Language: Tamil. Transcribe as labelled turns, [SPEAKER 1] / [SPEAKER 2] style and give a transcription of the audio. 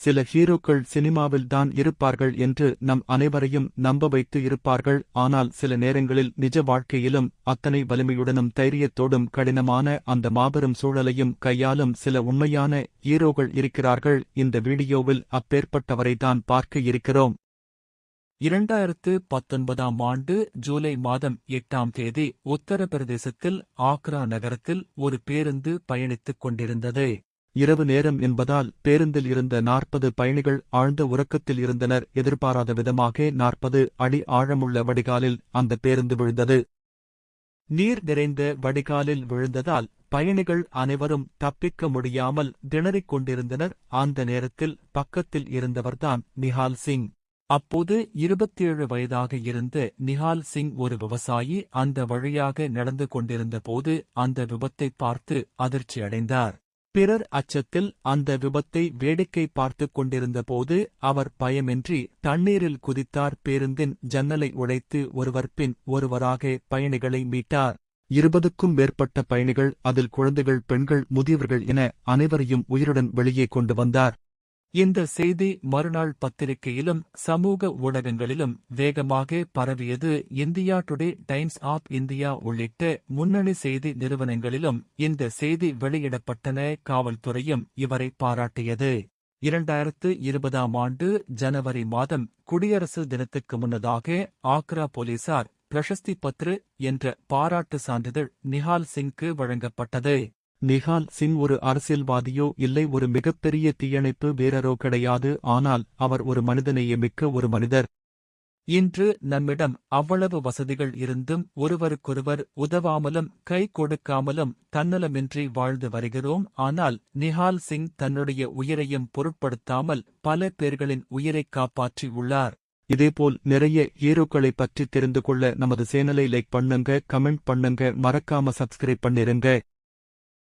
[SPEAKER 1] சில ஹீரோக்கள் சினிமாவில் தான் இருப்பார்கள் என்று நம் அனைவரையும் நம்ப வைத்து இருப்பார்கள். ஆனால் சில நேரங்களில் நிஜ வாழ்க்கையிலும் அத்தனை வலிமையுடனும் தைரியத்தோடும் கடினமான அந்த மாபெரும் சூழலையும் கையாளும் சில உண்மையான ஹீரோகள் இருக்கிறார்கள். இந்த வீடியோவில் அப்பேற்பட்டவரை தான் பார்க்க இருக்கிறோம். இரண்டாயிரத்து பத்தொன்பதாம் ஆண்டு ஜூலை மாதம் எட்டாம் தேதி உத்தரப்பிரதேசத்தில் ஆக்ரா நகரத்தில் ஒரு பேருந்து பயணித்துக் கொண்டிருந்தது. இரவு நேரம் என்பதால் பேருந்தில் இருந்த நாற்பது பயணிகள் ஆழ்ந்த உறக்கத்தில் இருந்தனர். எதிர்பாராத விதமாக நாற்பது அடி ஆழமுள்ள வடிகாலில் அந்த பேருந்து விழுந்தது. நீர் நிறைந்த வடிகாலில் விழுந்ததால் பயணிகள் அனைவரும் தப்பிக்க முடியாமல் திணறிக் கொண்டிருந்தனர். அந்த நேரத்தில் பக்கத்தில் இருந்தவர்தான் நிஹால் சிங். அப்போது இருபத்தேழு வயதாக இருந்த நிஹால் சிங் ஒரு விவசாயி அந்த வழியாக நடந்து கொண்டிருந்த போது அந்த விபத்தை பார்த்து அதிர்ச்சியடைந்தார். பிறர் அச்சத்தில் அந்த விபத்தை வேடிக்கை பார்த்துக் கொண்டிருந்தபோது அவர் பயமின்றி தண்ணீரில் குதித்தார். பேருந்தின் ஜன்னலை உடைத்து ஒருவர் பின் ஒருவராக பயணிகளை மீட்டார். இருபதுக்கும் மேற்பட்ட பயணிகள் அதில் குழந்தைகள் பெண்கள் முதியவர்கள் என அனைவரையும் உயிருடன் வெளியே கொண்டு வந்தார். இந்த செய்தி மறுநாள் பத்திரிகையிலும் சமூக ஊடகங்களிலும் வேகமாக பரவியது. India Today Times of India உள்ளிட்ட முன்னணி செய்தி நிறுவனங்களிலும் இந்த செய்தி வெளியிடப்பட்டன. காவல்துறையும் இவரை பாராட்டியது. இரண்டாயிரத்து இருபதாம் ஆண்டு ஜனவரி மாதம் குடியரசு தினத்துக்கு முன்னதாக ஆக்ரா போலீசார் பிரசஸ்தி பத்ரு என்ற பாராட்டு சான்றிதழ் நிஹால் சிங்க்கு வழங்கப்பட்டது. நிஹால் சிங் ஒரு அரசியல்வாதியோ இல்லை ஒரு மிகப்பெரிய தீயணைப்பு வீரரோ கிடையாது ஆனால் அவர் ஒரு மனிதநேயமிக்க ஒரு மனிதர். இன்று நம்மிடம் அவ்வளவு வசதிகள் இருந்தும் ஒருவருக்கொருவர் உதவாமலும் கை கொடுக்காமலும் தன்னலமின்றி வாழ்ந்து வருகிறோம். ஆனால் நிஹால் சிங் தன்னுடைய உயிரையும் பொருட்படுத்தாமல் பல பேர்களின் உயிரை காப்பாற்றி உள்ளார். இதேபோல் நிறைய ஹீரோக்களை பற்றி தெரிந்து கொள்ள நமது சேனலை லைக் பண்ணுங்க கமெண்ட் பண்ணுங்க மறக்காம சப்ஸ்கிரைப் பண்ணிருங்க.